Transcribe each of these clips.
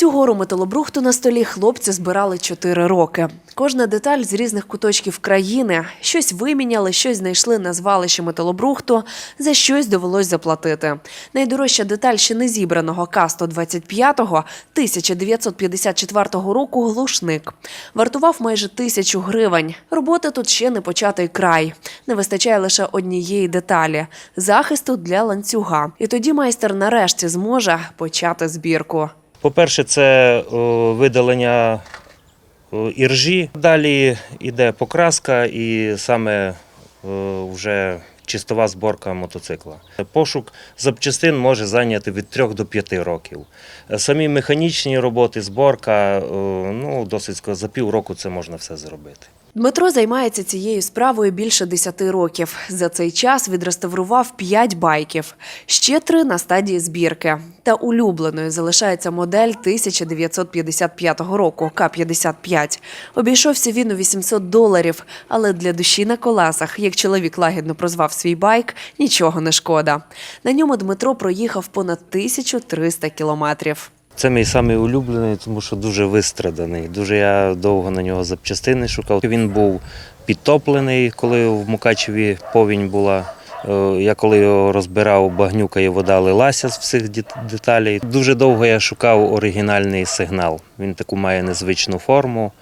Цю гору металобрухту на столі хлопці збирали чотири роки. Кожна деталь з різних куточків країни. Щось виміняли, щось знайшли на звалищі металобрухту, за щось довелось заплатити. Найдорожча деталь ще не зібраного К-125-го 1954 року глушник. Вартував майже тисячу гривень. Роботи тут ще не початий край. Не вистачає лише однієї деталі захисту для ланцюга. І тоді майстер нарешті зможе почати збірку. По-перше, це видалення іржі. Далі йде покраска і саме вже чистова зборка мотоцикла. Пошук запчастин може зайняти від 3 до 5 років. Самі механічні роботи, зборка, ну, досить за півроку це можна все зробити. Дмитро займається цією справою більше 10 років. За цей час відреставрував 5 байків, ще три на стадії збірки. Та улюбленою залишається модель 1955 року К-55. Обійшовся він у 800 доларів, але для душі на колесах, як чоловік лагідно прозвав свій байк, нічого не шкода. На ньому Дмитро проїхав понад 1300 кілометрів. Це мій самий улюблений, тому що дуже вистраданий. Дуже я довго на нього запчастини шукав. Він був підтоплений, коли в Мукачеві повінь була. Е, Я коли його розбирав, багнюка і вода лилася з всіх деталей. Дуже довго я шукав оригінальний сигнал. Він таку має незвичну форму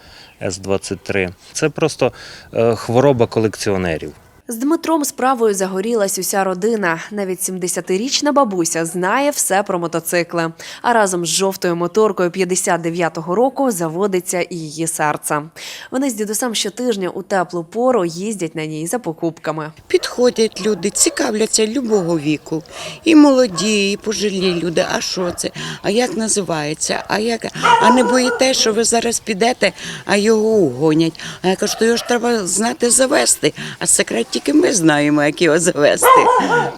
С-23. Це просто е, хвороба колекціонерів. З Дмитром справою загорілась уся родина. Навіть 70-річна бабуся знає все про мотоцикли. А разом з жовтою моторкою 59-го року заводиться і її серце. Вони з дідусем щотижня у теплу пору їздять на ній за покупками. Підходять люди, цікавляться любого віку. І молоді, і пожилі люди. А що це? А як називається? А як? А не боїте, що ви зараз підете, а його угонять. А я кажу, то його ж треба знати завести. А секрет тільки ми знаємо, як його завести.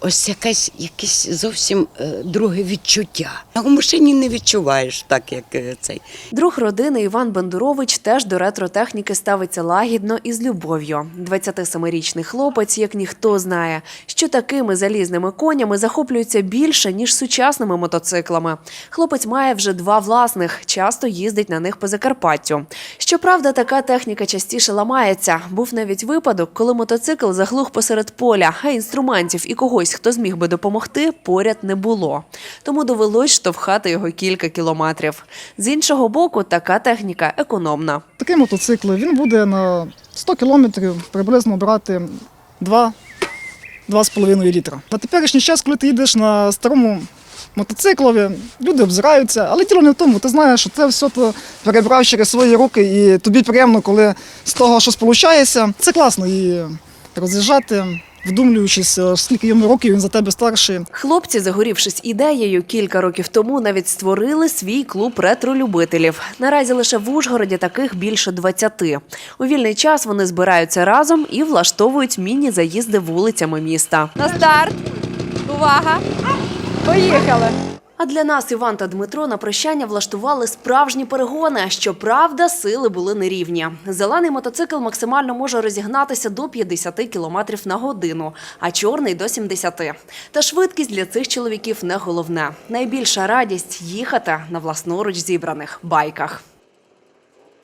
Ось якась якесь зовсім е, друге відчуття. А у машині не відчуваєш так, як е, цей. Друг родини Іван Бендурович теж до ретротехніки ставиться лагідно і з любов'ю. 27-річний хлопець, як ніхто знає, що такими залізними конями захоплюється більше ніж сучасними мотоциклами. Хлопець має вже два власних, часто їздить на них по Закарпаттю. Щоправда, така техніка частіше ламається. Був навіть випадок, коли мотоцикл заглух посеред поля, а інструментів і когось, хто зміг би допомогти, поряд не було. Тому довелось штовхати його кілька кілометрів. З іншого боку, така техніка економна. Такий мотоцикл він буде на 100 кілометрів приблизно брати 2 2,5 літра. На теперішній час, коли ти їдеш на старому мотоциклові, люди обзираються, але діло не в тому. Ти знаєш, що це все ти перебрав через свої руки, і тобі приємно, коли з того щось виходить. Це класно і роз'їжджати, вдумлюючись, е, скільки йому років він за тебе старший. Хлопці, загорівшись ідеєю, кілька років тому навіть створили свій клуб ретро-любителів. Наразі лише в Ужгороді таких більше 20. У вільний час вони збираються разом і влаштовують міні-заїзди вулицями міста. На старт. Увага. Поїхали. А для нас Іван та Дмитро на прощання влаштували справжні перегони. Щоправда, сили були нерівні. Зелений мотоцикл максимально може розігнатися до 50 км на годину, а чорний до 70. Та швидкість для цих чоловіків не головне. Найбільша радість їхати на власноруч зібраних байках.